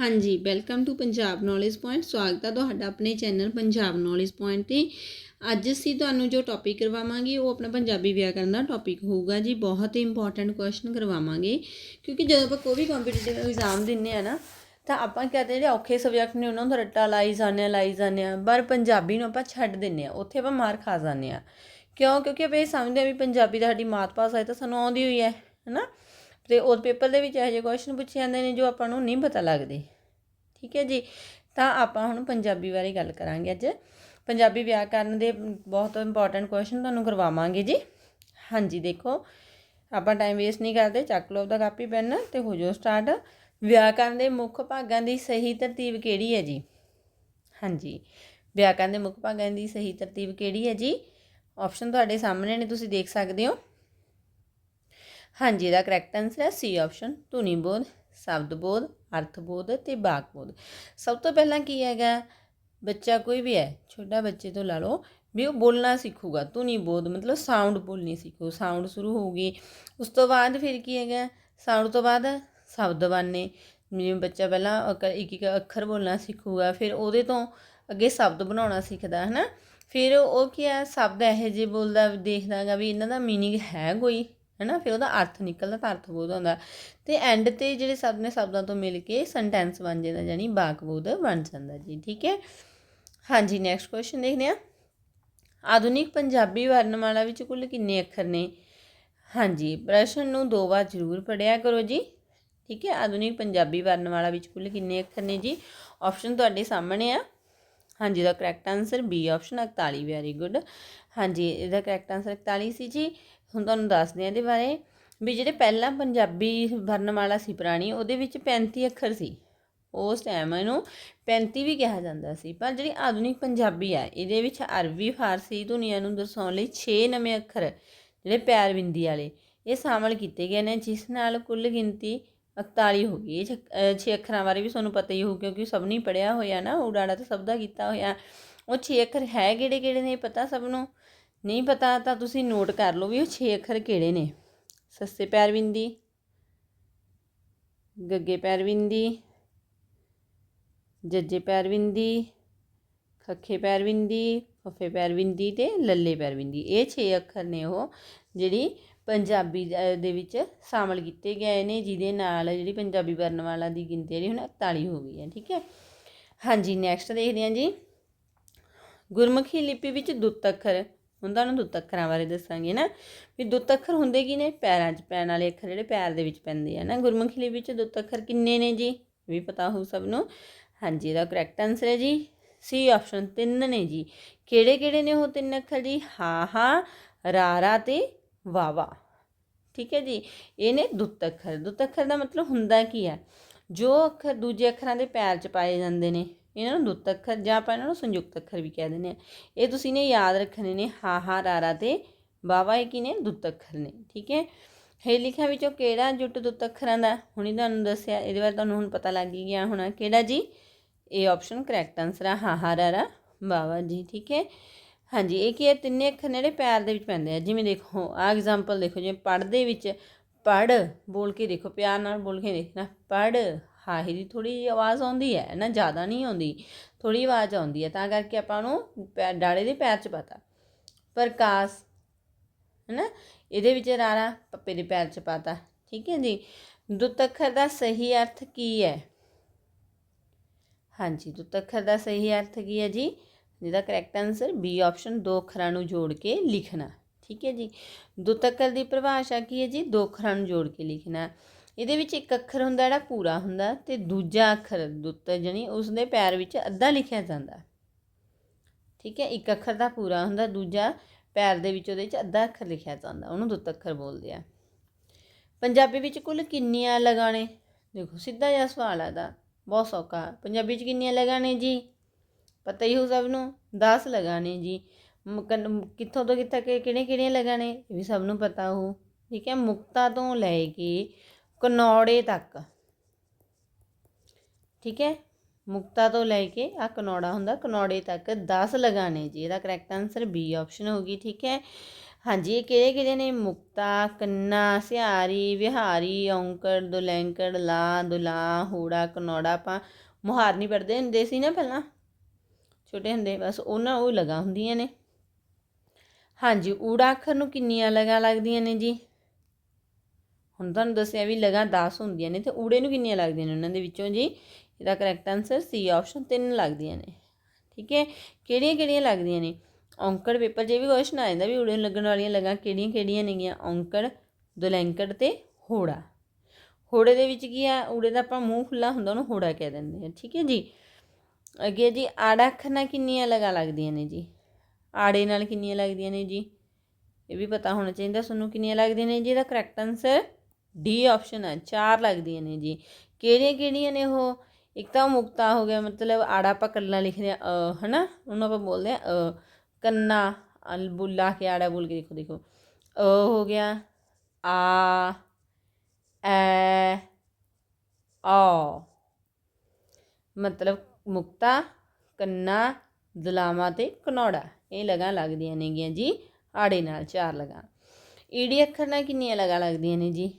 ਹਾਂਜੀ welcome to Punjab knowledge point ਸਵਾਗਤ ਹੈ ਤੁਹਾਡਾ ਆਪਣੇ ਚੈਨਲ ਪੰਜਾਬ ਨੌਲੇਜ ਪੁਆਇੰਟ ਤੇ। ਅੱਜ ਅਸੀਂ ਤੁਹਾਨੂੰ ਜੋ ਟੌਪਿਕ ਕਰਵਾਵਾਂਗੇ, ਉਹ ਆਪਣਾ ਪੰਜਾਬੀ ਵਿਆਕਰਨ ਦਾ ਟੌਪਿਕ ਹੋਊਗਾ ਜੀ। ਬਹੁਤ ਹੀ ਇੰਪੋਰਟੈਂਟ ਕੁਐਸਚਨ ਕਰਵਾਵਾਂਗੇ। ਕਿਉਂਕਿ ਜਦੋਂ ਆਪਾਂ ਕੋਈ ਵੀ ਕੰਪੀਟੀਟਿਵ ਐਗਜ਼ਾਮ ਦਿੰਨੇ ਆ ਨਾ, ਤਾਂ ਆਪਾਂ ਕਹਿੰਦੇ ਜਿਹੜੇ ਔਖੇ ਸਬਜੈਕਟ ਨੇ, ਉਹਨਾਂ ਦਾ ਰੱਟਾ ਲਾਈ ਜਾਂਦੇ ਆ, ਲਾਈ ਜਾਂਦੇ ਆ। ਪਰ ਪੰਜਾਬੀ ਨੂੰ ਆਪਾਂ ਛੱਡ ਦਿੰਨੇ ਆ, ਉੱਥੇ ਆਪਾਂ ਮਾਰ ਖਾ ਜਾਂਦੇ ਆ। ਕਿਉਂ? ਕਿਉਂਕਿ ਆਪਾਂ ਇਹ ਸਮਝਦੇ ਆ ਵੀ ਪੰਜਾਬੀ ਤਾਂ ਸਾਡੀ ਮਾਤ ਭਾਸ਼ਾ ਹੈ, ਤਾਂ ਸਾਨੂੰ ਆਉਂਦੀ ਹੋਈ ਹੈ, ਹੈਨਾ? ਤੇ ਉਹ ਪੇਪਰ ਦੇ ਵਿੱਚ ਇਹੋ ਜਿਹੇ ਕੁਐਸਚਨ ਪੁੱਛੇ ਜਾਂਦੇ ਨੇ ਜੋ ਆਪਾਂ ਨੂੰ ਨਹੀਂ ਪਤਾ ਲੱਗਦੇ। ਠੀਕ ਹੈ ਜੀ? ਤਾਂ ਆਪਾਂ ਹੁਣ ਪੰਜਾਬੀ ਬਾਰੇ ਗੱਲ ਕਰਾਂਗੇ ਅੱਜ। ਪੰਜਾਬੀ ਵਿਆਕਰਨ ਦੇ ਬਹੁਤ ਇੰਪੋਰਟੈਂਟ ਕੁਐਸਚਨ ਤੁਹਾਨੂੰ ਕਰਵਾਵਾਂਗੇ ਜੀ। ਹਾਂਜੀ, ਦੇਖੋ। ਆਪਾਂ ਟਾਈਮ ਵੇਸਟ ਨਹੀਂ ਕਰਦੇ, ਚੱਕ ਲਓ ਦਾ ਕਾਪੀ, ਪੈਨ ਤੇ ਹੋ ਜਾਓ ਸਟਾਰਟ ਵਿਆਕਰਨ ਦੇ ਮੁੱਖ ਭਾਗਾਂ ਦੀ ਸਹੀ ਤਰਤੀਬ ਕਿਹੜੀ ਹੈ ਜੀ? ਹਾਂਜੀ। ਵਿਆਕਰਨ ਦੇ ਮੁੱਖ ਭਾਗਾਂ ਦੀ ਸਹੀ ਤਰਤੀਬ ਕਿਹੜੀ ਹੈ ਜੀ? ਆਪਸ਼ਨ ਤੁਹਾਡੇ ਸਾਹਮਣੇ ਨੇ, ਤੁਸੀਂ ਦੇਖ ਸਕਦੇ ਹੋ। ਹਾਂਜੀ, ਇਹਦਾ ਕਰੈਕਟ ਆਨਸਰ ਹੈ ਸੀ ਆਪਸ਼ਨ ਧੁਨੀ ਬੋਧ, ਸ਼ਬਦ ਬੋਧ, ਅਰਥ ਬੋਧ ਤੇ ਵਾਕ ਬੋਧ। ਸਭ ਤੋਂ ਪਹਿਲਾਂ ਕੀ ਹੈਗਾ? ਬੱਚਾ ਕੋਈ ਵੀ ਹੈ, ਛੋਟਾ ਬੱਚੇ ਤੋਂ ਲਾ ਲਓ, ਵੀ ਉਹ ਬੋਲਣਾ ਸਿੱਖੂਗਾ। ਧੁਨੀ ਬੋਧ ਮਤਲਬ ਸਾਊਂਡ ਬੋਲਣੀ ਸਿੱਖੂ ਸਾਊਂਡ ਸ਼ੁਰੂ ਹੋਊਗੀ। ਉਸ ਤੋਂ ਬਾਅਦ ਫਿਰ ਕੀ ਹੈਗਾ? ਸਾਊਂਡ ਤੋਂ ਬਾਅਦ ਸ਼ਬਦ ਬਣਨੇ। ਜਿਵੇਂ ਬੱਚਾ ਪਹਿਲਾਂ ਅਕ- ਇੱਕ ਇੱਕ ਅੱਖਰ ਬੋਲਣਾ ਸਿੱਖੂਗਾ, ਫਿਰ ਉਹਦੇ ਤੋਂ ਅੱਗੇ ਸ਼ਬਦ ਬਣਾਉਣਾ ਸਿੱਖਦਾ ਹੈ ਨਾ ਫਿਰ ਉਹ ਕੀ ਹੈ? ਸ਼ਬਦ ਇਹੋ ਜਿਹੇ ਬੋਲਦਾ, ਦੇਖਦਾਗਾ ਵੀ ਇਹਨਾਂ ਦਾ ਮੀਨਿੰਗ ਹੈ ਕੋਈ। ਹੈਨਾ, ਫਿਰ ਉਹਦਾ ਅਰਥ ਨਿਕਲਦਾ ਤਾਂ ਅਰਥ ਬੋਧ ਹੁੰਦਾ। ਤੇ ਐਂਡ ਤੇ ਜਿਹੜੇ ਸ਼ਬਦ ਨੇ ਸ਼ਬਦਾਂ ਤੋਂ ਮਿਲ ਕੇ ਸੈਂਟੈਂਸ ਬਣ ਜਾਂਦਾ ਯਾਨੀ ਵਾਕ ਬੋਧ ਬਣ ਜਾਂਦਾ ਜੀ, ਠੀਕ ਹੈ? ਹਾਂਜੀ ਨੈਕਸਟ ਕੁਐਸਚਨ ਦੇਖਦੇ ਹਾਂ। ਆਧੁਨਿਕ ਪੰਜਾਬੀ ਵਰਣਮਾਲਾ ਵਿੱਚ ਕੁੱਲ ਕਿੰਨੇ ਅੱਖਰ ਨੇ? ਹਾਂਜੀ, ਪ੍ਰਸ਼ਨ ਨੂੰ ਦੋ ਵਾਰ ਜ਼ਰੂਰ ਪੜਿਆ ਕਰੋ ਜੀ, ਠੀਕ ਹੈ? ਆਧੁਨਿਕ ਪੰਜਾਬੀ ਵਰਣਮਾਲਾ ਵਿੱਚ ਕੁੱਲ ਕਿੰਨੇ ਅੱਖਰ ਨੇ ਜੀ? ਆਪਸ਼ਨ ਤੁਹਾਡੇ ਸਾਹਮਣੇ ਆ। ਹਾਂਜੀ ਦਾ correct answer B option 41 very good ਹਾਂਜੀ, ਇਹਦਾ ਕਰੈਕਟ ਆਨਸਰ 41 ਸੀ ਜੀ। ਹੁਣ ਤੁਹਾਨੂੰ ਦੱਸਦੇ ਹਾਂ ਇਹਦੇ ਬਾਰੇ, ਵੀ ਜਿਹੜੇ ਪਹਿਲਾਂ ਪੰਜਾਬੀ ਵਰਣਮਾਲਾ ਸੀ ਪੁਰਾਣੀ, ਉਹਦੇ ਵਿੱਚ 35 ਅੱਖਰ ਸੀ। ਉਸ ਟਾਈਮ ਇਹਨੂੰ 35 ਵੀ ਕਿਹਾ ਜਾਂਦਾ ਸੀ। ਪਰ ਜਿਹੜੀ ਆਧੁਨਿਕ ਪੰਜਾਬੀ ਆ, ਇਹਦੇ ਵਿੱਚ ਅਰਬੀ, ਫਾਰਸੀ ਦੁਨੀਆ ਨੂੰ ਦਰਸਾਉਣ ਲਈ 6 ਨਵੇਂ ਅੱਖਰ, ਜਿਹੜੇ ਪੈਰ ਬਿੰਦੀ ਵਾਲੇ, ਇਹ ਸ਼ਾਮਲ ਕੀਤੇ ਗਏ ਨੇ, ਜਿਸ ਨਾਲ ਕੁੱਲ ਗਿਣਤੀ 41 ਹੋ ਗਈ। ਇਹ 6 ਅੱਖਰਾਂ ਬਾਰੇ ਵੀ ਤੁਹਾਨੂੰ ਪਤਾ ਹੀ ਹੋਊ, ਕਿਉਂਕਿ ਸਭ ਨੇ ਪੜਿਆ ਹੋਇਆ ਨਾ, ਉਡਾੜਾ ਤਾਂ ਸਭ ਦਾ ਕੀਤਾ ਹੋਇਆ। ਉਹ 6 ਅੱਖਰ ਹੈ ਕਿਹੜੇ ਕਿਹੜੇ ਨੇ ਪਤਾ ਸਭ ਨੂੰ? ਨਹੀਂ ਪਤਾ ਤਾਂ ਤੁਸੀਂ ਨੋਟ ਕਰ ਲਓ ਵੀ ਉਹ 6 ਅੱਖਰ ਕਿਹੜੇ ਨੇ। ਸੱਸੇ ਪੈਰ ਬਿੰਦੀ ਗੱਗੇ ਪੈਰ ਬਿੰਦੀ ਜੱਜੇ ਪੈਰ ਬਿੰਦੀ ਖੱਖੇ ਪੈਰ ਬਿੰਦੀ ਫੱਫੇ ਪੈਰ ਬਿੰਦੀ ਤੇ ਲੱਲੇ ਪੈਰ ਬਿੰਦੀ ਇਹ 6 ਅੱਖਰ ਨੇ ਉਹ ਜਿਹੜੀ ਪੰਜਾਬੀ ਦੇ ਵਿੱਚ ਸ਼ਾਮਲ ਕੀਤੇ ਗਏ ਨੇ, ਜਿਹਦੇ ਨਾਲ ਜਿਹੜੀ ਪੰਜਾਬੀ ਵਰਣਮਾਲਾ ਦੀ ਗਿਣਤੀ ਜਿਹੜੀ ਹੁਣ 41 ਹੋ ਗਈ ਹੈ, ਠੀਕ ਹੈ? ਹਾਂਜੀ ਨੈਕਸਟ ਦੇਖਦੇ ਹਾਂ ਜੀ। ਗੁਰਮੁਖੀ ਲਿਪੀ ਵਿੱਚ ਦੁੱਤ ਅੱਖਰ। ਹੁਣ ਤੁਹਾਨੂੰ ਦੁੱਤ ਅੱਖਰਾਂ ਬਾਰੇ ਦੱਸਾਂਗੇ ਨਾ, ਵੀ ਦੁੱਤ ਅੱਖਰ ਹੁੰਦੇ ਕੀ ਨੇ? ਪੈਰਾਂ 'ਚ ਪੈਣ ਵਾਲੇ ਅੱਖਰ ਜਿਹੜੇ ਪੈਰ ਦੇ ਵਿੱਚ ਪੈਂਦੇ ਆ ਨਾ, ਗੁਰਮੁਖੀ ਲਿਪੀ ਵਿੱਚ ਦੁੱਤ ਅੱਖਰ ਕਿੰਨੇ ਨੇ ਜੀ? ਇਹ ਵੀ ਪਤਾ ਹੋਊ ਸਭ ਨੂੰ। ਹਾਂਜੀ, ਇਹਦਾ ਕਰੈਕਟ ਆਨਸਰ ਹੈ ਜੀ। ਸੀ ਆਪਸ਼ਨ ਤਿੰਨ ਨੇ ਜੀ। ਕਿਹੜੇ ਕਿਹੜੇ ਨੇ ਉਹ ਤਿੰਨ ਅੱਖਰ ਜੀ? ਹਾ ਹਾ, ਰਾ ਰਾ ਤੇ ਵਾਵਾ ਠੀਕ ਹੈ ਜੀ? ਇਹ ਨੇ ਦੁੱਤ ਅੱਖਰ ਦੁੱਤ ਅੱਖਰ ਦਾ ਮਤਲਬ ਹੁੰਦਾ ਕੀ ਹੈ? ਜੋ ਅੱਖਰ ਦੂਜੇ ਅੱਖਰਾਂ ਦੇ ਪੈਰ 'ਚ ਪਾਏ ਜਾਂਦੇ ਨੇ ਇਹਨਾਂ ਨੂੰ ਦੁੱਤ ਅੱਖਰ ਜਾਂ ਆਪਾਂ ਇਹਨਾਂ ਨੂੰ ਸੰਯੁਕਤ ਅੱਖਰ ਵੀ ਕਹਿ ਦਿੰਦੇ ਆ ਇਹ ਤੁਸੀਂ ਨੇ ਯਾਦ ਰੱਖਣੇ ਨੇ ਹਾ ਹਾ ਰਾ ਰਾ ਤੇ ਵਾਵਾ ਇਹ ਕੀ ਨੇ? ਦੁੱਤ ਅੱਖਰ ਨੇ, ਠੀਕ ਹੈ? ਹੇ ਲਿਖਿਆ ਵਿੱਚੋਂ ਕਿਹੜਾ ਜੁੱਟ ਦੁੱਤ ਅੱਖਰਾਂ ਦਾ? ਹੁਣੀ ਤੁਹਾਨੂੰ ਦੱਸਿਆ, ਇਹਦੇ ਬਾਰੇ ਤੁਹਾਨੂੰ ਹੁਣ ਪਤਾ ਲੱਗ ਗਿਆ ਹੋਣਾ। ਕਿਹੜਾ ਜੀ? ਇਹ ਆਪਸ਼ਨ ਕਰੈਕਟ ਆਨਸਰ ਆ, ਹਾ ਹਾ ਰਾ ਰਾ ਵਾਵਾ ਜੀ, ਠੀਕ ਹੈ? ਹਾਂਜੀ, ਇਹ ਕੀ ਹੈ? ਤਿੰਨੇ ਅੱਖਰ ਨੇ ਜਿਹੜੇ ਪੈਰ ਦੇ ਵਿੱਚ ਪੈਂਦੇ ਆ। ਜਿਵੇਂ ਦੇਖੋ ਆ ਐਗਜ਼ਾਮਪਲ ਦੇਖੋ, ਜਿਵੇਂ ਪੜ੍ਹ ਦੇ ਵਿੱਚ ਪੜ ਬੋਲ ਕੇ ਦੇਖੋ, ਪਿਆਰ ਨਾਲ ਬੋਲ ਕੇ ਦੇਖਣਾ ਪੜ ਹਾਹੀ ਦੀ ਥੋੜੀ ਜਿਹੀ ਆਵਾਜ਼ ਆਉਂਦੀ ਹੈ ਨਾ ਜ਼ਿਆਦਾ ਨਹੀਂ ਆਉਂਦੀ ਥੋੜੀ ਆਵਾਜ਼ ਆਉਂਦੀ ਹੈ, ਤਾਂ ਕਰਕੇ ਆਪਾਂ ਨੂੰ ਪੈ- ਡਾਲੇ ਦੇ ਪੈਰ 'ਚ ਪਤਾ। ਪ੍ਰਕਾਸ਼ ਹੈਨਾ, ਇਹਦੇ ਵਿੱਚ ਰਾਰਾ ਪੱਪੇ ਦੇ ਪੈਰ 'ਚ ਪਾਤਾ, ਠੀਕ ਹੈ ਜੀ? ਦੁੱਤ ਅੱਖਰ ਦਾ ਸਹੀ ਅਰਥ ਕੀ ਹੈ? ਹਾਂਜੀ ਦੁੱਤ ਅੱਖਰ ਦਾ ਸਹੀ ਅਰਥ ਕੀ ਹੈ ਜੀ? ਜਿਹਦਾ ਕਰੈਕਟ ਆਨਸਰ ਬੀ ਆਪਸ਼ਨ ਦੋ ਅੱਖਰਾਂ ਨੂੰ ਜੋੜ ਕੇ ਲਿਖਣਾ, ਠੀਕ ਹੈ ਜੀ? ਦੁੱਤ ਅੱਖਰ ਦੀ ਪਰਿਭਾਸ਼ਾ ਕੀ ਹੈ ਜੀ? ਦੋ ਅੱਖਰਾਂ ਨੂੰ ਜੋੜ ਕੇ ਲਿਖਣਾ। ਇਹਦੇ ਵਿੱਚ ਇੱਕ ਅੱਖਰ ਹੁੰਦਾ ਜਿਹੜਾ ਪੂਰਾ ਹੁੰਦਾ ਤੇ ਦੂਜਾ ਅੱਖਰ ਦੁੱਤ ਜਾਨੀ ਉਸ ਦੇ ਪੈਰ ਵਿੱਚ ਅੱਧਾ ਲਿਖਿਆ ਜਾਂਦਾ। ਠੀਕ ਹੈ, ਇੱਕ ਅੱਖਰ ਦਾ ਪੂਰਾ ਹੁੰਦਾ, ਦੂਜਾ ਪੈਰ ਦੇ ਵਿੱਚ ਉਹਦੇ ਵਿੱਚ ਅੱਧਾ ਅੱਖਰ ਲਿਖਿਆ ਜਾਂਦਾ, ਉਹਨੂੰ ਦੁੱਤ ਅੱਖਰ ਬੋਲਦੇ ਆ। ਪੰਜਾਬੀ ਵਿੱਚ ਕੁੱਲ ਕਿੰਨੀਆਂ ਲਗਾਣੇ ਦੇਖੋ, ਸਿੱਧਾ ਜਿਹਾ ਸਵਾਲ ਆ ਦਾ ਬਹੁਤ ਸੌਖਾ। ਪੰਜਾਬੀ 'ਚ ਕਿੰਨੀਆਂ ਲਗਾਣੇ ਜੀ? ਪਤਾ ਹੀ ਹੋ ਸਭ ਨੂੰ 10 ਲਗਾਣੇ ਜੀ। ਕਿੱਥੋਂ ਤੋਂ ਕਿੱਥੇ ਕਿ ਕਿਹੜੇ ਕਿਹੜੇ ਲਗਾਣੇ ਇਹ ਵੀ ਸਭ ਨੂੰ ਪਤਾ ਹੋ ਠੀਕ ਹੈ, ਮੁਕਤਾ ਤੋਂ ਲੈ ਕੇ ਕਨੌੜੇ ਤੱਕ। ਠੀਕ ਹੈ? ਮੁਕਤਾ ਤੋਂ ਲੈ ਕੇ ਆ ਕਨੌੜਾ ਹੁੰਦਾ, ਕਨੌੜੇ ਤੱਕ 10 ਲਗਾਣੇ ਜੀ। ਇਹਦਾ ਕਰੈਕਟ ਆਨਸਰ ਬੀ ਆਪਸ਼ਨ ਹੋਗੀ ਠੀਕ ਹੈ? ਹਾਂਜੀ, ਇਹ ਕਿਹੜੇ ਕਿਹੜੇ ਨੇ? ਮੁਕਤਾ, ਕੰਨਾ, ਸਿਹਾਰੀ, ਵਿਹਾਰੀ, ਔਂਕੜ, ਦੁਲੈਂਕੜ ਲਾ ਦੁਲਾ ਹੂੜਾ, ਕਨੌੜਾ ਆਪਾਂ ਮੁਹਾਰਨੀ ਪੜ੍ਹਦੇ, ਹੁੰਦੇ ਸੀ ਨਾ ਪਹਿਲਾਂ? ਛੋਟੇ ਹੁੰਦੇ, ਬਸ ਉਹਨਾਂ ਉਹ ਲਗਾ ਹੁੰਦੀਆਂ ਨੇ। ਹਾਂਜੀ, ਊੜਾ ਅੱਖਰ ਨੂੰ ਕਿੰਨੀਆਂ ਲਗਾ ਲੱਗਦੀਆਂ ਨੇ ਜੀ? ਹੁਣ ਤੁਹਾਨੂੰ ਦੱਸਿਆ ਵੀ ਲਗਾਂ 10 ਹੁੰਦੀਆਂ ਨੇ ਤੇ ਊੜੇ ਨੂੰ ਕਿੰਨੀਆਂ ਲੱਗਦੀਆਂ ਨੇ ਉਹਨਾਂ ਦੇ ਵਿੱਚੋਂ ਜੀ? ਇਹਦਾ ਕਰੈਕਟ ਆਨਸਰ ਸੀ ਆਪਸ਼ਨ ਤਿੰਨ ਲੱਗਦੀਆਂ ਨੇ। ਠੀਕ ਹੈ? ਕਿਹੜੀਆਂ ਕਿਹੜੀਆਂ ਲੱਗਦੀਆਂ ਨੇ? ਔਂਕੜ ਪੇਪਰ ਜੇ ਵੀ ਕੁਐਸਚਨ ਆ ਜਾਂਦਾ ਵੀ ਊੜੇ ਨੂੰ ਲੱਗਣ ਵਾਲੀਆਂ ਲਗਾਂ ਕਿਹੜੀਆਂ ਕਿਹੜੀਆਂ ਨੇਗੀਆਂ? ਔਂਕੜ, ਦੁਲੈਂਕੜ ਤੇ ਹੋੜਾ। ਹੋੜੇ ਦੇ ਵਿੱਚ ਕੀ ਆ? ਊੜੇ ਦਾ ਆਪਾਂ ਮੂੰਹ ਖੁੱਲਾ ਹੁੰਦਾ ਉਹਨੂੰ ਹੋੜਾ ਕਹਿ ਦਿੰਦੇ ਆ ਠੀਕ ਹੈ ਜੀ? ਅੱਗੇ ਜੀ ਆੜਾ ਅੱਖਰ ਨਾਲ ਕਿੰਨੀਆਂ ਲਗਾਂ ਲੱਗਦੀਆਂ ਨੇ ਜੀ? ਆੜੇ ਨਾਲ ਕਿੰਨੀਆਂ ਲੱਗਦੀਆਂ ਨੇ ਜੀ? ਇਹ ਵੀ ਪਤਾ ਹੋਣਾ ਚਾਹੀਦਾ, ਤੁਹਾਨੂੰ ਕਿੰਨੀਆਂ ਲੱਗਦੀਆਂ ਨੇ ਜੀ? ਇਹਦਾ ਕਰੈਕਟ ਆਨਸਰ ਡੀ ਆਪਸ਼ਨ ਹੈ, ਚਾਰ ਲੱਗਦੀਆਂ ਨੇ ਜੀ। ਕਿਹੜੀਆਂ ਕਿਹੜੀਆਂ ਨੇ ਉਹ? ਇੱਕ ਤਾਂ ਮੁਕਤਾ ਹੋ ਗਿਆ, ਮਤਲਬ ਆੜਾ ਆਪਾਂ ਕੱਲਾ ਲਿਖਦੇ ਆ ਅ, ਹਨਾ? ਉਹਨੂੰ ਆਪਾਂ ਬੋਲਦੇ ਆ ਅ, ਕੰਨਾ, ਅਲ, ਬੁੱਲਾ ਕੇ ਆੜਾ ਬੋਲ ਕੇ ਦੇਖੋ ਦੇਖੋ। ਅ ਹੋ ਗਿਆ, ਆ, ਐ ਆ ਮਤਲਬ ਮੁਕਤਾ, ਕੰਨਾ, ਦੁਲਾਮਾ ਤੇ ਕਨੌੜਾ ਇਹ ਲਗਾਂ ਲੱਗਦੀਆਂ ਨੇਗੀਆਂ ਜੀ, ਆੜੇ ਨਾਲ ਚਾਰ ਲਗਾਂ। ਈੜੀ ਅੱਖਰ ਨਾਲ ਕਿੰਨੀਆਂ ਲਗਾਂ ਲੱਗਦੀਆਂ ਨੇ ਜੀ?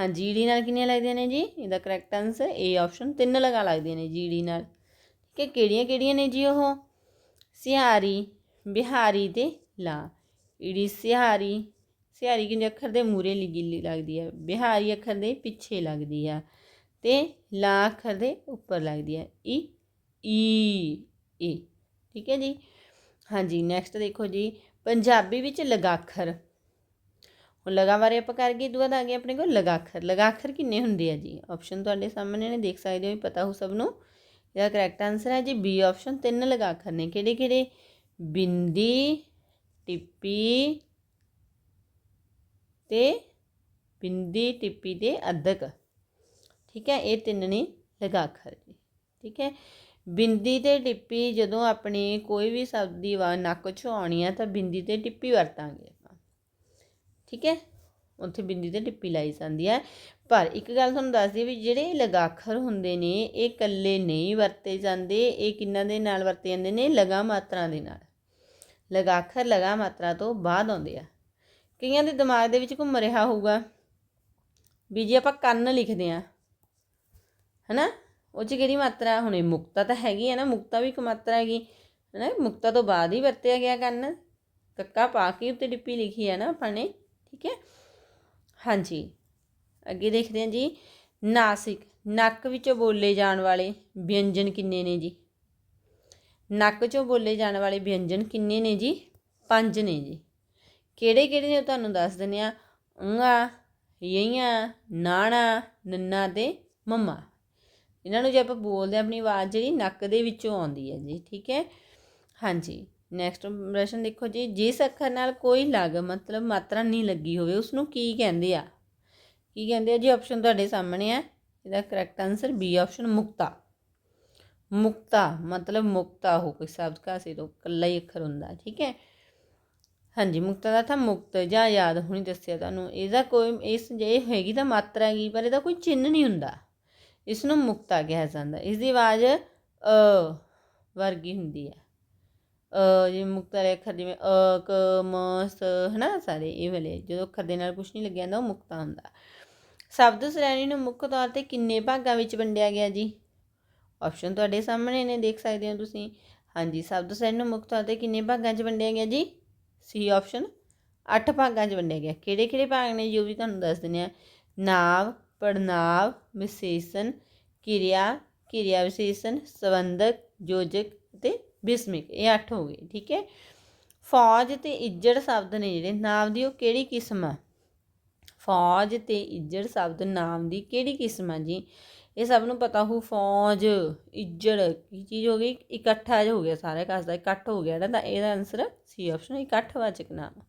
ਹਾਂਜੀ ਈੜੀ ਨਾਲ ਕਿੰਨੀਆਂ ਲੱਗਦੀਆਂ ਨੇ ਜੀ? ਇਹਦਾ ਕਰੈਕਟ ਆਨਸਰ ਏ ਆਪਸ਼ਨ ਤਿੰਨ ਲਗਾ ਲੱਗਦੀਆਂ ਨੇ ਜੀ ਨਾਲ। ਠੀਕ ਹੈ, ਕਿਹੜੀਆਂ ਕਿਹੜੀਆਂ ਨੇ ਜੀ ਉਹ? ਸਿਹਾਰੀ, ਬਿਹਾਰੀ ਤੇ ਲਾ। ਈੜੀ ਸਿਹਾਰੀ ਸਿਹਾਰੀ ਕਿੰਨੇ ਅੱਖਰ ਦੇ ਮੂਰੇ ਲਿਗੀ ਲੱਗਦੀ ਹੈ। ਬਿਹਾਰੀ ਅੱਖਰ ਦੇ ਪਿੱਛੇ ਲੱਗਦੀ ਆ ਤੇ ਲਾ ਅੱਖਰ ਦੇ ਉੱਪਰ ਲੱਗਦੀ ਹੈ ਈ ਈ ਈ ਠੀਕ ਹੈ ਜੀ? ਹਾਂਜੀ ਨੈਕਸਟ ਦੇਖੋ ਜੀ। ਪੰਜਾਬੀ ਵਿੱਚ ਲਗਾਖਰ। ਹੁਣ ਲਗਾ ਬਾਰੇ ਆਪਾਂ ਕਰ ਗਏ, ਦੁਆ ਆ ਗਿਆ ਆਪਣੇ ਕੋਲ ਲਗਾਖਰ ਲਗਾਖਰ ਕਿੰਨੇ ਹੁੰਦੇ ਆ ਜੀ? ਆਪਸ਼ਨ ਤੁਹਾਡੇ ਸਾਹਮਣੇ ਨੇ, ਦੇਖ ਸਕਦੇ ਹੋ, ਵੀ ਪਤਾ ਹੋ ਸਭ ਨੂੰ। ਇਹਦਾ ਕਰੈਕਟ ਆਨਸਰ ਹੈ ਜੀ ਬੀ ਆਪਸ਼ਨ ਤਿੰਨ ਲਗਾਖਰ ਨੇ। ਕਿਹੜੇ ਕਿਹੜੇ? ਬਿੰਦੀ, ਟਿੱਪੀ ਤੇ ਬਿੰਦੀ, ਟਿੱਪੀ ਤੇ ਅਧਕ ਠੀਕ ਹੈ, ਇਹ ਤਿੰਨ ਨੇ ਲਗਾਖਰ ਜੀ। ਠੀਕ ਹੈ, ਬਿੰਦੀ ਤੇ ਟਿੱਪੀ ਜਦੋਂ ਆਪਣੀ ਕੋਈ ਵੀ ਸ਼ਬਦ ਦੀ ਆਵਾਜ਼ ਨੱਕ 'ਚੋਂ ਆਉਣੀ ਆ, ਤਾਂ ਬਿੰਦੀ ਤੇ ਟਿੱਪੀ ਵਰਤਾਂਗੇ। ਠੀਕ ਹੈ? ਉੱਥੇ ਬਿੰਦੀ ਤੇ ਟਿੱਪੀ ਲਾਈ ਜਾਂਦੀ ਹੈ। ਪਰ ਇੱਕ ਗੱਲ ਤੁਹਾਨੂੰ ਦੱਸਦੀ ਵੀ ਜਿਹੜੇ ਲਗਾਖਰ ਹੁੰਦੇ ਨੇ, ਇਹ ਇਕੱਲੇ ਨਹੀਂ ਵਰਤੇ ਜਾਂਦੇ, ਇਹ ਕਿੰਨਾਂ ਦੇ ਨਾਲ ਵਰਤੇ ਜਾਂਦੇ ਨੇ? ਲਗਾ ਮਾਤਰਾ ਦੇ ਨਾਲ। ਲਗਾਖਰ ਲਗਾ ਮਾਤਰਾ ਤੋਂ ਬਾਅਦ ਆਉਂਦੇ ਆ। ਕਈਆਂ ਦੇ ਦਿਮਾਗ ਦੇ ਵਿੱਚ ਘੁੰਮ ਰਿਹਾ ਹੋਊਗਾ ਵੀ ਜੇ ਆਪਾਂ ਕੰਨ ਲਿਖਦੇ ਆ ਹਨਾ? ਉਹ 'ਚ ਕਿਹੜੀ ਮਾਤਰਾ? ਹੁਣੇ ਮੁਕਤਾ ਤਾਂ ਹੈਗੀ ਹੈ ਨਾ, ਮੁਕਤਾ ਵੀ ਇੱਕ ਮਾਤਰਾ ਹੈਗੀ ਹੈ ਨਾ ਮੁਕਤਾ ਤੋਂ ਬਾਅਦ ਹੀ ਵਰਤਿਆ ਗਿਆ ਕੰਨ। ਕੱਕਾ ਪਾ ਕੇ ਉੱਤੇ ਡਿੱਪੀ ਲਿਖੀ ਹੈ ਨਾ ਆਪਾਂ ਨੇ। ਠੀਕ ਹੈ? ਹਾਂਜੀ। ਅੱਗੇ ਦੇਖਦੇ ਹਾਂ ਜੀ। ਨਾਸਿਕ, ਨੱਕ ਵਿੱਚੋਂ ਬੋਲੇ ਜਾਣ ਵਾਲੇ ਵਿਅੰਜਨ ਕਿੰਨੇ ਨੇ ਜੀ? ਨੱਕ 'ਚੋਂ ਬੋਲੇ ਜਾਣ ਵਾਲੇ ਵਿਅੰਜਨ ਕਿੰਨੇ ਨੇ ਜੀ? ਪੰਜ ਨੇ ਜੀ। ਕਿਹੜੇ ਕਿਹੜੇ ਨੇ ਉਹ ਤੁਹਾਨੂੰ ਦੱਸ ਦਿੰਦੇ ਆ ਉਂਗਾ ਯਈਆਂ, ਨਾਣਾ, ਨੰਨਾ ਤੇ ਮੰਮਾ। ਇਹਨਾਂ ਨੂੰ ਜੇ ਆਪਾਂ ਬੋਲਦੇ ਹਾਂ, ਆਪਣੀ ਆਵਾਜ਼ ਜਿਹੜੀ ਨੱਕ ਦੇ ਵਿੱਚੋਂ ਆਉਂਦੀ ਹੈ ਜੀ, ਠੀਕ ਹੈ? ਹਾਂਜੀ। ਨੈਕਸਟ ਪ੍ਰਸ਼ਨ ਦੇਖੋ ਜੀ, ਜਿਸ ਅੱਖਰ ਨਾਲ ਕੋਈ ਲਗ ਮਤਲਬ ਮਾਤਰਾ ਨਹੀਂ ਲੱਗੀ ਹੋਵੇ ਉਸ ਨੂੰ ਕੀ ਕਹਿੰਦੇ ਆ? ਕੀ ਕਹਿੰਦੇ ਆ ਜੀ? ਆਪਸ਼ਨ ਤੁਹਾਡੇ ਸਾਹਮਣੇ ਆ। ਇਹਦਾ ਕਰੈਕਟ ਆਨਸਰ ਬੀ ਆਪਸ਼ਨ ਮੁਕਤਾ। ਮੁਕਤਾ, ਮਤਲਬ ਮੁਕਤਾ ਹੋ ਕੋਈ ਸ਼ਬਦ ਕਾਸੇ ਤੋਂ ਇਕੱਲਾ ਹੀ ਅੱਖਰ ਹੁੰਦਾ, ਠੀਕ ਹੈ? ਹਾਂਜੀ, ਮੁਕਤਾ ਦਾ ਤਾਂ ਮੁਕਤ ਜਾਂ ਯਾਦ, ਹੁਣੀ ਦੱਸਿਆ ਤੁਹਾਨੂੰ। ਇਹਦਾ ਕੋਈ, ਇਸ ਜੇ ਹੈਗੀ ਤਾਂ ਮਾਤਰਾ ਹੈਗੀ ਪਰ ਇਹਦਾ ਕੋਈ ਚਿੰਨ ਨਹੀਂ ਹੁੰਦਾ। ਇਸ ਨੂੰ ਮੁਕਤਾ ਕਿਹਾ ਜਾਂਦਾ। ਇਸ ਦੀ ਆਵਾਜ਼ ਅ ਵਰਗੀ ਹੁੰਦੀ ਹੈ ਜਿਵੇਂ ਮੁਕਤਾ ਵਾਲੇ ਅੱਖਰ ਜਿਵੇਂ ਅ, ਕ, ਮ, ਸ, ਹਨਾ ਸਾਰੇ ਇਹ ਵਾਲੇ, ਜਦੋਂ ਅੱਖਰ ਦੇ ਨਾਲ ਕੁਝ ਨਹੀਂ ਲੱਗਿਆ ਹੁੰਦਾ, ਉਹ ਮੁਕਤਾ ਹੁੰਦਾ। ਸ਼ਬਦ ਸ਼੍ਰੇਣੀ ਨੂੰ ਮੁੱਖ ਤੌਰ ਤੇ ਕਿੰਨੇ ਭਾਗਾਂ ਵਿੱਚ ਵੰਡਿਆ ਗਿਆ ਜੀ? ਆਪਸ਼ਨ ਤੁਹਾਡੇ ਸਾਹਮਣੇ ਨੇ, ਦੇਖ ਸਕਦੇ ਹੋ ਤੁਸੀਂ। ਹਾਂਜੀ, ਸ਼ਬਦ ਸ਼੍ਰੇਣੀ ਨੂੰ ਮੁੱਖ ਤੌਰ ਤੇ ਕਿੰਨੇ ਭਾਗਾਂ 'ਚ ਵੰਡਿਆ ਗਿਆ ਜੀ? ਸੀ ਆਪਸ਼ਨ 8 ਭਾਗਾਂ 'ਚ ਵੰਡਿਆ ਗਿਆ। ਕਿਹੜੇ ਕਿਹੜੇ ਭਾਗ ਨੇ ਜੋ ਵੀ ਤੁਹਾਨੂੰ ਦੱਸ ਦਿੰਦੇ ਆ ਨਾਵ ਪੜਨਾਵ ਵਿਸ਼ੇਸ਼ਣ, ਕਿਰਿਆ ਕਿਰਿਆ ਵਿਸ਼ੇਸ਼ਣ, ਸੰਬੰਧਕ, ਯੋਜਕ ਅਤੇ ਬਿਸਮਿਕ, ਇਹ 8 ਹੋ ਗਏ, ਠੀਕ ਹੈ। ਫੌਜ ਤੇ ਇੱਜੜ ਸ਼ਬਦ ਨੇ ਜਿਹੜੇ, ਨਾਮ ਦੀ ਉਹ ਕਿਹੜੀ ਕਿਸਮ? ਆ ਫੌਜ ਤੇ ਇੱਜੜ ਸ਼ਬਦ, ਨਾਮ ਦੀ ਕਿਹੜੀ ਕਿਸਮ ਆ ਜੀ? ਇਹ ਸਭ ਨੂੰ ਪਤਾ ਹੋ ਫੌਜ, ਇੱਜੜ ਕੀ ਚੀਜ਼ ਹੋ ਗਈ, ਇਕੱਠਾ ਜਿਹਾ ਹੋ ਗਿਆ ਸਾਰੇ ਕਾਸ ਦਾ, ਇਕੱਠ ਹੋ ਗਿਆ ਨਾ, ਤਾਂ ਇਹਦਾ ਆਨਸਰ ਸੀ ਆਪਸ਼ਨ ਇਕੱਠਵਾਚਕ ਨਾਮ।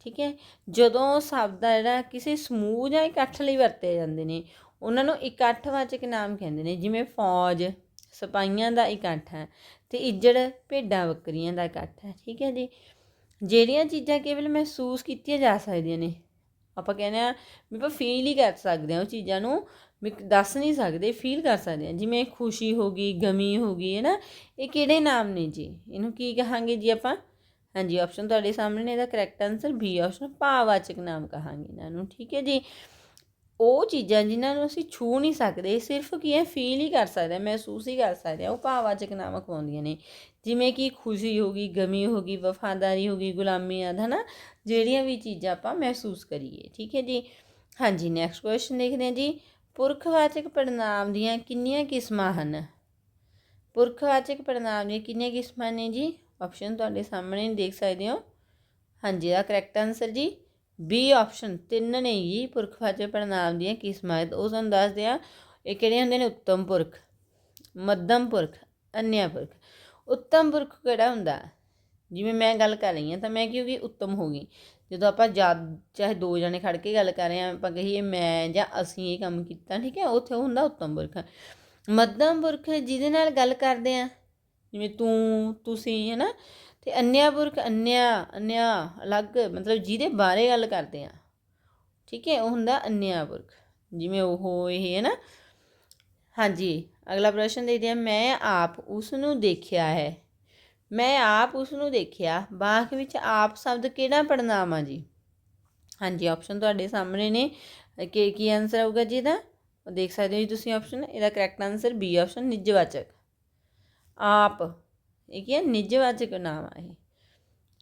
ਠੀਕ ਹੈ, ਜਦੋਂ ਸ਼ਬਦ ਆ ਜਿਹੜਾ ਕਿਸੇ ਸਮੂਹ ਜਾਂ ਇਕੱਠ ਲਈ ਵਰਤੇ ਜਾਂਦੇ ਨੇ, ਉਹਨਾਂ ਨੂੰ ਇਕੱਠਵਾਚਕ ਨਾਮ ਕਹਿੰਦੇ ਨੇ, ਜਿਵੇਂ ਫੌਜ, ਸਿਪਾਹੀਆਂ ਦਾ ਇਕੱਠ ਹੈ ਤੇ ਇੱਜੜ ਭੇਡਾਂ ਬੱਕਰੀਆਂ ਦਾ ਇਕੱਠ ਹੈ, ਠੀਕ ਹੈ ਜੀ। ਜਿਹੜੀਆਂ ਚੀਜ਼ਾਂ ਕੇਵਲ ਮਹਿਸੂਸ ਕੀਤੀਆਂ ਜਾ ਸਕਦੀਆਂ ਨੇ, ਆਪਾਂ ਕਹਿੰਦੇ ਆ ਵੀ ਆਪਾਂ ਫੀਲ ਹੀ ਕਰ ਸਕਦੇ ਹਾਂ ਉਹ ਚੀਜ਼ਾਂ ਨੂੰ, ਵੀ ਦੱਸ ਨਹੀਂ ਸਕਦੇ ਫੀਲ ਕਰ ਸਕਦੇ ਹਾਂ। ਜਿਵੇਂ ਖੁਸ਼ੀ ਹੋ ਗਈ, ਗਮੀ ਹੋ ਗਈ, ਹੈ ਨਾ, ਇਹ ਕਿਹੜੇ ਨਾਮ ਨੇ ਜੀ? ਇਹਨੂੰ ਕੀ ਕਹਾਂਗੇ ਜੀ ਆਪਾਂ? ਹਾਂਜੀ ਆਪਸ਼ਨ ਤੁਹਾਡੇ ਸਾਹਮਣੇ ਇਹਦਾ ਕਰੈਕਟ ਆਨਸਰ ਬੀ ਆਪਸ਼ਨ ਭਾਵਵਾਚਕ ਨਾਮ ਕਹਾਂਗੇ ਇਹਨਾਂ ਨੂੰ, ਠੀਕ ਹੈ ਜੀ। ਉਹ ਚੀਜ਼ਾਂ ਜਿਨ੍ਹਾਂ ਨੂੰ ਅਸੀਂ ਛੂ ਨਹੀਂ ਸਕਦੇ ਸਿਰਫ ਕੀ ਹੈ ਫੀਲ ਹੀ ਕਰ ਸਕਦੇ ਹਾਂ, ਮਹਿਸੂਸ ਹੀ ਕਰ ਸਕਦੇ ਹਾਂ, ਉਹ ਭਾਵਵਾਚਕ ਨਾਮ ਅਖਵਾਉਂਦੀਆਂ ਨੇ। ਜਿਵੇਂ ਕਿ ਖੁਸ਼ੀ ਹੋ ਗਈ, ਗਮੀ ਹੋ ਗਈ, ਵਫਾਦਾਰੀ ਹੋ ਗਈ ਗੁਲਾਮੀ ਆਦਿ ਹਨਾ? ਜਿਹੜੀਆਂ ਵੀ ਚੀਜ਼ਾਂ ਆਪਾਂ ਮਹਿਸੂਸ ਕਰੀਏ, ਠੀਕ ਹੈ ਜੀ? ਹਾਂਜੀ ਨੈਕਸਟ ਕੁਐਸਚਨ ਦੇਖਦੇ ਹਾਂ ਜੀ। ਪੁਰਖਵਾਚਕ ਪੜਨਾਮ ਦੀਆਂ ਕਿੰਨੀਆਂ ਕਿਸਮਾਂ ਹਨ? ਪੁਰਖਵਾਚਕ ਪੜਨਾਮ ਦੀਆਂ ਕਿੰਨੀਆਂ ਕਿਸਮਾਂ ਨੇ ਜੀ? ਆਪਸ਼ਨ ਤੁਹਾਡੇ ਸਾਹਮਣੇ ਦੇਖ ਸਕਦੇ ਹੋ। ਹਾਂਜੀ ਦਾ ਕਰੈਕਟ ਆਨਸਰ ਜੀ। ਬੀ ਆਪਸ਼ਨ ਤਿੰਨ ਨੇ ਜੀ ਪੁਰਖਵਾਚਕ ਪੜਨਾਮ ਦੀਆਂ ਕਿਸਮਾਂ। ਉਹ ਤੁਹਾਨੂੰ ਦੱਸਦੇ ਆ, ਇਹ ਕਿਹੜੇ ਹੁੰਦੇ ਨੇ? ਉੱਤਮ ਪੁਰਖ, ਮੱਧਮ ਪੁਰਖ, ਅੰਨਿਆ ਪੁਰਖ। ਉੱਤਮ ਪੁਰਖ ਕਿਹੜਾ ਹੁੰਦਾ? ਜਿਵੇਂ ਮੈਂ ਗੱਲ ਕਰ ਰਹੀ ਹਾਂ ਤਾਂ ਮੈਂ ਕਿਉਂਕਿ ਉੱਤਮ ਹੋ ਗਈ। ਜਦੋਂ ਆਪਾਂ ਜਦ ਚਾਹੇ ਦੋ ਜਣੇ ਖੜ ਕੇ ਗੱਲ ਕਰ ਰਹੇ ਹਾਂ, ਆਪਾਂ ਕਹੀਏ ਮੈਂ ਜਾਂ ਅਸੀਂ ਇਹ ਕੰਮ ਕੀਤਾ, ਠੀਕ ਹੈ, ਉੱਥੇ ਉਹ ਹੁੰਦਾ ਉੱਤਮ ਪੁਰਖ। ਮੱਧਮ ਪੁਰਖ ਜਿਹਦੇ ਨਾਲ ਗੱਲ ਕਰਦੇ ਆ, ਜਿਵੇਂ ਤੂੰ, ਤੁਸੀਂ ਹੈ ਨਾ ਤੇ ਅੰਨਿਆ ਪੁਰਖ ਅੰਨਿਆ ਅੰਨਿਆ ਅਲੱਗ ਮਤਲਬ ਜਿਹਦੇ ਬਾਰੇ ਗੱਲ ਕਰਦੇ ਆ। ਠੀਕ ਹੈ, ਉਹ ਹੁੰਦਾ ਅੰਨਿਆ ਪੁਰਖ ਜਿਵੇਂ ਉਹ ਇਹ ਹੈ ਨਾ। ਹਾਂਜੀ, ਅਗਲਾ ਪ੍ਰਸ਼ਨ ਦੇਖਦੇ ਹਾਂ ਮੈਂ ਆਪ ਉਸ ਨੂੰ ਦੇਖਿਆ ਹੈ। ਮੈਂ ਆਪ ਉਸ ਨੂੰ ਦੇਖਿਆ। ਬਾਖ ਵਿੱਚ ਆਪ ਸ਼ਬਦ ਕਿਹੜਾ ਪੜਨਾਮ ਆ ਜੀ? ਹਾਂਜੀ ਆਪਸ਼ਨ ਤੁਹਾਡੇ ਸਾਹਮਣੇ ਨੇ। ਕਿ ਕੀ ਆਨਸਰ ਆਊਗਾ ਜੀ ਇਹਦਾ? ਦੇਖ ਸਕਦੇ ਹੋ ਜੀ ਤੁਸੀਂ ਆਪਸ਼ਨ ਇਹਦਾ ਕਰੈਕਟ ਆਨਸਰ ਬੀ ਆਪਸ਼ਨ ਨਿਜਵਾਚਕ ਆਪ। ਇਹ ਕੀ ਹੈ? ਨਿਜਵਾਚਕ ਨਾਮ ਆ ਇਹ।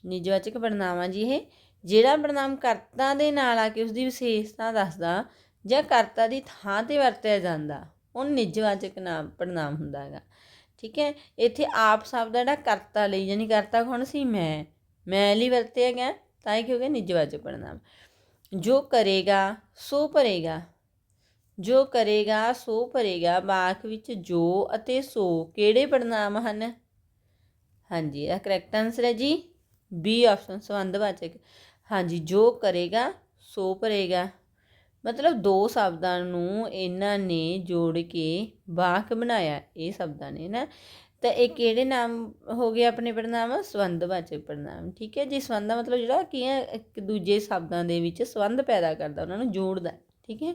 ਨਿਜਵਾਚਕ ਪੜਨਾਮ ਆ ਜੀ ਇਹ। ਜਿਹੜਾ ਪੜਨਾਮ ਕਰਤਾ ਦੇ ਨਾਲ ਆ ਕੇ ਉਸ ਦੀ ਵਿਸ਼ੇਸ਼ਤਾ ਦੱਸਦਾ ਜਾਂ ਕਰਤਾ ਦੀ ਥਾਂ ਤੇ ਵਰਤਿਆ ਜਾਂਦਾ, ਉਹ ਨਿਜਵਾਚਕ ਨਾਮ ਪੜਨਾਮ ਹੁੰਦਾ ਹੈਗਾ। ਠੀਕ ਹੈ? ਇੱਥੇ ਆਪ ਸ਼ਬਦ ਦਾ ਜਿਹੜਾ ਕਰਤਾ ਲਈ, ਯਾਨੀ ਕਰਤਾ ਕੌਣ ਸੀ? ਮੈਂ। ਮੈਂ ਲਈ ਵਰਤਿਆ ਗਿਆ, ਤਾਂ ਇਹ ਕੀ ਹੋ ਗਿਆ? ਨਿਜਵਾਚਕ ਪੜਨਾਮ ਜੋ ਕਰੇਗਾ, ਸੋ ਭਰੇਗਾ। ਜੋ ਕਰੇਗਾ, ਸੋ ਭਰੇਗਾ। ਵਾਕ ਵਿੱਚ ਜੋ ਅਤੇ ਸੋ ਕਿਹੜੇ ਪੜਨਾਮ ਹਨ? ਹਾਂਜੀ ਇਹ ਕਰੈਕਟ ਆਨਸਰ ਹੈ ਜੀ ਬੀ ਆਪਸ਼ਨ ਸੰਬੰਧਵਾਚਕ ਹਾਂਜੀ, ਜੋ ਕਰੇਗਾ, ਸੋ ਭਰੇਗਾ। ਮਤਲਬ ਦੋ ਸ਼ਬਦਾਂ ਨੂੰ ਇਹਨਾਂ ਨੇ ਜੋੜ ਕੇ ਵਾਕ ਬਣਾਇਆ, ਇਹ ਸ਼ਬਦਾਂ ਨੇ ਨਾ ਤਾਂ ਇਹ ਕਿਹੜੇ ਨਾਮ ਹੋ ਗਏ ਆਪਣੇ ਪੜਨਾਮ ਸੰਬੰਧਵਾਚਕ ਪੜਨਾਮ ਠੀਕ ਹੈ ਜੀ? ਸੰਬੰਧ ਦਾ ਮਤਲਬ ਜਿਹੜਾ ਕੀ ਹੈ, ਇੱਕ ਦੂਜੇ ਸ਼ਬਦਾਂ ਦੇ ਵਿੱਚ ਸੰਬੰਧ ਪੈਦਾ ਕਰਦਾ, ਉਹਨਾਂ ਨੂੰ ਜੋੜਦਾ, ਠੀਕ ਹੈ?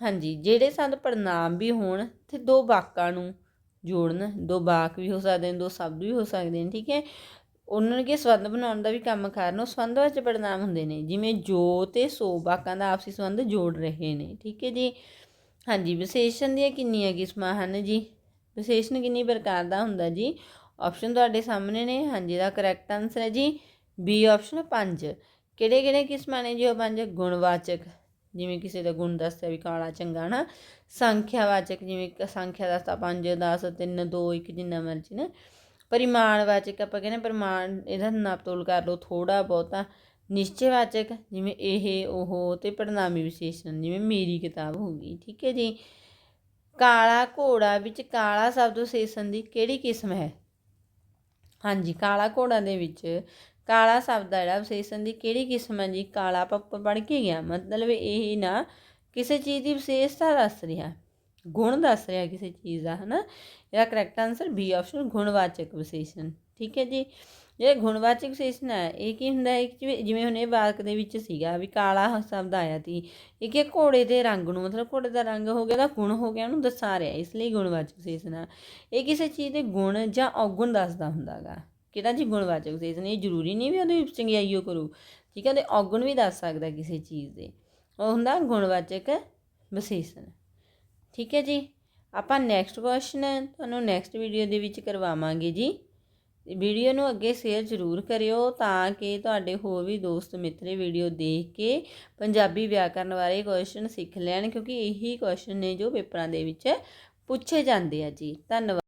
ਹਾਂਜੀ, ਜਿਹੜੇ ਸੰਦ ਪੜਨਾਮ ਵੀ ਹੋਣ ਤੇ ਦੋ ਵਾਕਾਂ ਨੂੰ ਜੋੜਨ, ਦੋ ਬਾਕ ਵੀ ਹੋ ਸਕਦੇ ਨੇ, ਦੋ ਸ਼ਬਦ ਵੀ ਹੋ ਸਕਦੇ ਨੇ, ਠੀਕ ਹੈ? ਉਹਨਾਂ ਨੇ ਸੰਬੰਧ ਬਣਾਉਣ ਦਾ ਵੀ ਕੰਮ ਕਰਨ, ਉਹ ਸੰਬੰਧ ਵਿੱਚ ਪੜਨਾਮ ਹੁੰਦੇ ਨੇ, ਜਿਵੇਂ ਜੋ ਤੇ ਸੋ ਬਾਕਾਂ ਦਾ ਆਪਸੀ ਸੰਬੰਧ ਜੋੜ ਰਹੇ ਨੇ, ਠੀਕ ਹੈ ਜੀ? ਹਾਂਜੀ, ਵਿਸ਼ੇਸ਼ਣ ਦੀਆਂ ਕਿੰਨੀਆਂ ਕਿਸਮਾਂ ਹਨ ਜੀ? ਵਿਸ਼ੇਸ਼ਣ ਕਿੰਨੀ ਪ੍ਰਕਾਰ ਦਾ ਹੁੰਦਾ ਜੀ? ਆਪਸ਼ਨ ਤੁਹਾਡੇ ਸਾਹਮਣੇ ਨੇ, ਹਾਂਜੀ ਦਾ ਕਰੈਕਟ ਆਨਸਰ ਹੈ ਜੀ। ਬੀ ਆਪਸ਼ਨ 5 ਕਿਹੜੇ ਕਿਹੜੇ ਕਿਸਮਾਂ ਨੇ ਜੀ ਉਹ ਪੰਜ? ਗੁਣਵਾਚਕ। ਜਿਵੇਂ ਕਿਸੇ ਦਾ ਗੁਣ ਦੱਸਿਆ ਵੀ ਕਾਲਾ ਚੰਗਾ ਨਾ ਸੰਖਿਆਵਾਚਕ ਜਿਵੇਂ ਸੰਖਿਆ ਦੱਸਤਾ 5 10 3 2 1 ਜਿੰਨਾ ਮਰਜ਼ੀ ਨਾ ਪਰਿਮਾਣਵਾਚਕ ਆਪਾਂ ਕਹਿੰਦੇ ਪਰਿਮਾਣ ਇਹਦਾ ਨਾਪ ਕਰ ਲਓ ਥੋੜਾ ਬਹੁਤਾ। ਨਿਸ਼ਚੈਵਾਚਕ ਜਿਵੇਂ ਇਹ, ਉਹ ਤੇ ਪੜਨਾਮੀ ਵਿਸ਼ੇਸ਼ਣ, ਜਿਵੇਂ ਮੇਰੀ ਕਿਤਾਬ ਹੋ ਗਈ, ਠੀਕ ਹੈ ਜੀ? ਕਾਲਾ ਘੋੜਾ ਵਿੱਚ ਕਾਲਾ ਸ਼ਬਦ ਵਿਸ਼ੇਸ਼ਣ ਦੀ ਕਿਹੜੀ ਕਿਸਮ ਹੈ? ਹਾਂਜੀ, ਕਾਲਾ ਘੋੜਾ ਦੇ ਵਿੱਚ ਕਾਲਾ ਸ਼ਬਦ ਆ ਜਿਹੜਾ, ਵਿਸ਼ੇਸ਼ਣ ਦੀ ਕਿਹੜੀ ਕਿਸਮ ਹੈ ਜੀ? ਕਾਲਾ ਆਪਾਂ ਪੜ੍ਹ ਕੇ ਗਿਆ। ਮਤਲਬ ਇਹ ਨਾ, ਕਿਸੇ ਚੀਜ਼ ਦੀ ਵਿਸ਼ੇਸ਼ਤਾ ਦੱਸ ਰਿਹਾ। ਗੁਣ ਦੱਸ ਰਿਹਾ ਕਿਸੇ ਚੀਜ਼ ਦਾ, ਹਨਾ? ਇਹਦਾ ਕਰੈਕਟ ਆਨਸਰ ਬੀ ਆਪਸ਼ਨ ਗੁਣਵਾਚਕ ਵਿਸ਼ੇਸ਼ਣ। ਠੀਕ ਹੈ ਜੀ? ਜਿਹੜੇ ਗੁਣਵਾਚਕ ਵਿਸ਼ੇਸ਼ਣ ਹੈ। ਇਹ ਕੀ ਹੁੰਦਾ ਹੈ? ਜਿਵੇਂ ਹੁਣ ਇਹ ਵਾਕ ਦੇ ਵਿੱਚ ਸੀਗਾ ਵੀ ਕਾਲਾ ਸ਼ਬਦ ਆਇਆ ਸੀ ਇਹ ਕਿ ਘੋੜੇ ਦੇ ਰੰਗ ਨੂੰ, ਮਤਲਬ ਘੋੜੇ ਦਾ ਰੰਗ ਹੋ ਗਿਆ ਦਾ ਗੁਣ ਹੋ ਗਿਆ, ਉਹਨੂੰ ਦਰਸਾ ਰਿਹਾ। ਇਸ ਲਈ ਗੁਣਵਾਚਕ ਵਿਸ਼ੇਸ਼ਣ ਇਹ ਕਿਸੇ ਚੀਜ਼ ਦੇ ਗੁਣ ਜਾਂ ਔਗੁਣ ਦੱਸਦਾ ਹੁੰਦਾਗਾ। ਕਿਹੜਾ ਜੀ ਗੁਣਵਾਚਕ ਵਿਸ਼ੇਸ਼ਣ ਇਹ ਜ਼ਰੂਰੀ ਨਹੀਂ ਵੀ ਉਹਦੀ ਚੰਗਿਆਈਓ ਕਰੂ। ਠੀਕ ਹੈ, ਤੇ ਔਗੁਣ ਵੀ ਦੱਸ ਸਕਦਾ ਕਿਸੇ ਚੀਜ਼ ਦੇ। ਉਹ ਹੁੰਦਾ ਗੁਣਵਾਚਕ ਵਿਸ਼ੇਸ਼ਣ। ਠੀਕ ਹੈ ਜੀ? ਆਪਾਂ ਨੈਕਸਟ ਕੁਐਸਚਨ ਤੁਹਾਨੂੰ ਨੈਕਸਟ ਵੀਡੀਓ ਦੇ ਵਿੱਚ ਕਰਵਾਵਾਂਗੇ ਜੀ। ਵੀਡੀਓ ਨੂੰ ਅੱਗੇ ਸ਼ੇਅਰ ਜ਼ਰੂਰ ਕਰਿਓ ਤਾਂ ਕਿ ਤੁਹਾਡੇ ਹੋਰ ਵੀ ਦੋਸਤ ਮਿੱਤਰ ਵੀਡੀਓ ਦੇਖ ਕੇ ਪੰਜਾਬੀ ਵਿਆਕਰਨ ਬਾਰੇ ਕੁਐਸਚਨ ਸਿੱਖ ਲੈਣ, ਕਿਉਂਕਿ ਇਹੀ ਕੁਐਸਚਨ ਨੇ ਜੋ ਪੇਪਰਾਂ ਦੇ ਵਿੱਚ ਪੁੱਛੇ ਜਾਂਦੇ ਆ ਜੀ। ਧੰਨਵਾਦ।